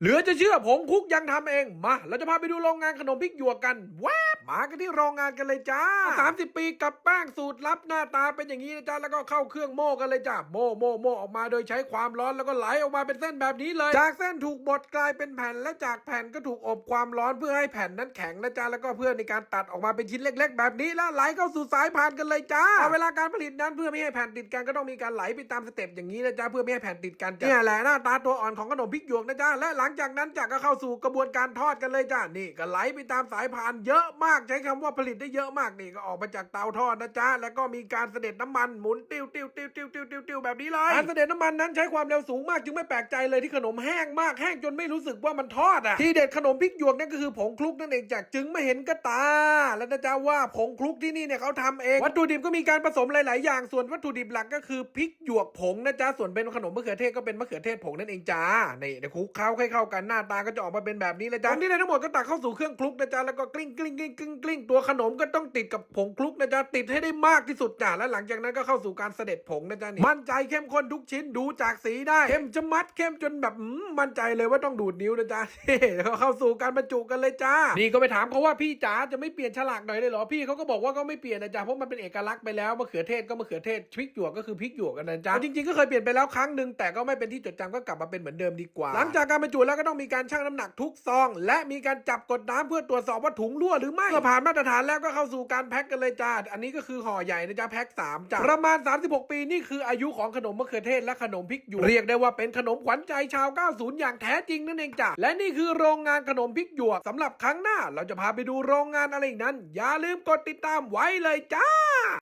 เหลือจะเชื่อผงคุกยังทำเอง มา เราจะพาไปดูโรงงานขนมพริกหยวกกัน ว้าบมากันที่โรงงานกันเลยจ้า 30 ปีกับแป้งสูตรลับหน้าตาเป็นอย่างนี้นะจ๊ะแล้วก็เข้าเครื่องโม่กันเลยจ้าโม่โม่โม่ออกมาโดยใช้ความร้อนแล้วก็ไหลออกมาเป็นเส้นแบบนี้เลย จากเส้นถูกบดกลายเป็นแผ่นและจากแผ่นก็ถูกอบความร้อนเพื่อให้แผ่นนั้นแข็งนะจ๊ะแล้วก็เพื่อในการตัดออกมาเป็นชิ้นเล็ก ๆ แบบนี้แล้วไหลเข้าสู่สายพานกันเลยจ้าเอาเวลาการผลิตนั้นเพื่อไม่ให้แผ่นติดกันก็ต้องมีการไหลไปตามสเต็ปอย่างนี้นะจ๊ะเพื่อไม่ให้แผ่นติดกันจ้ะเนี่ยแหละหน้าตาตัวอ่อนของขนมพริกหยวกนะจ๊ะและหลังจากนั้นจากก็เข้าสู่กระบวนการทอดกันเลยจ้ะนี่ก็ไหลไปตามสายพานเยอะมากใช้คำว่าผลิตได้เยอะมากนี่ก็ออกมาจากเตาทอดนะจ๊ะแล้วก็มีการเสด็จน้ำมันหมุนติ้วติ้วติ้วติ้วติ้วติ้วติ้วแบบนี้เลยการเสด็จน้ำมันนั้นใช้ความเร็วสูงมากจึงไม่แปลกใจเลยที่ขนมแห้งมากแห้งจนไม่รู้สึกว่ามันทอดอะที่เด็ดขนมพริกหยวกนั่นก็คือผงคลุกนั่นเองจากจึงไม่เห็นกระตา แล้วนะจ๊ะว่าผงคลุกที่นี่เนี่ยเขาทำเองวัตถุดิบก็มีการผสมหลาย ๆ อย่างส่วนวัตถุดิบหลักก็คือพริกหยวกผงนะจ๊ะส่วนเป็นขนมมะเขือเทศก็เป็นมะเขือเทศผงนั่นเองจ้านี่เดี๋ยวคลุกเคล้าให้เข้ากันหน้าตาก็จะออกมาเป็นแบบนี้เลยจ้ะผงที่ได้ทั้งหมดก็ตักเข้าสู่เครื่องคลุกนะจ๊ะแล้วก็กลิ้งกลิ้งกลิ้งกลิ้งกลิ้งตัวขนมก็ต้องติดกับผงคลุกนะจ๊ะติดให้ได้มากที่สุดจ้ะและหลังจากนั้นก็เข้าสู่การเสด็จผงนะจ๊ะนี่มั่นใจเข้มข้นทุกชิ้นดูจากสีได้เข้มจะมัดเข้มจนแบบมั่นใจเลยว่าต้องดูดนิ้วนะจ๊ะแล้วเข้าสู่การบรรจุกันเลยจ้านี่ก็ไปถามเขาว่าพี่จ๋าจะไม่เปลี่ยนฉลากหน่อยเลยเหรอพี่เขาก็บอกว่าก็ไม่เปลี่ยนนะจ๊ะเพราะมันเป็นเอกลักษณ์ไปแล้วมะเขือเทศก็มะเขือเทศพริกหยวกก็คือพริกหยวกกันนะจ๊ะจริงๆก็เคยเปลี่ยนไปแล้วครั้งหนึ่งแต่ก็ไม่เป็นที่จดจำก็กลับมาเป็นเหมือนเดิมดีกว่า หลังจากการบรรจุแล้วก็ต้องมีการชั่งน้ำหนักทุกซอง และมีการจับกดน้ำเพื่อตรวจสอบว่าถุงรั่วหรือไม่เมื่อผ่านมาตรฐานแล้วก็เข้าสู่การแพ็คกันเลยจ้า อันนี้ก็คือห่อใหญ่นะจ๊ะแพ็คสามจ้าประมาณ 36 ปีนี่คืออายุของขนมมะเขือเทศและขนมพริกหยวกเรียกได้ว่าเป็นขนมขวัญใจชาว 90 อย่างแท้จริงนั่นเองจ้าและนี่คือโรงงานขนมพริกหยวกสำหรับครั้งหน้า เราจะพาไปดูโรงงานอะไรนั้น อย่าลืมกดติดตามไว้เลยจ้า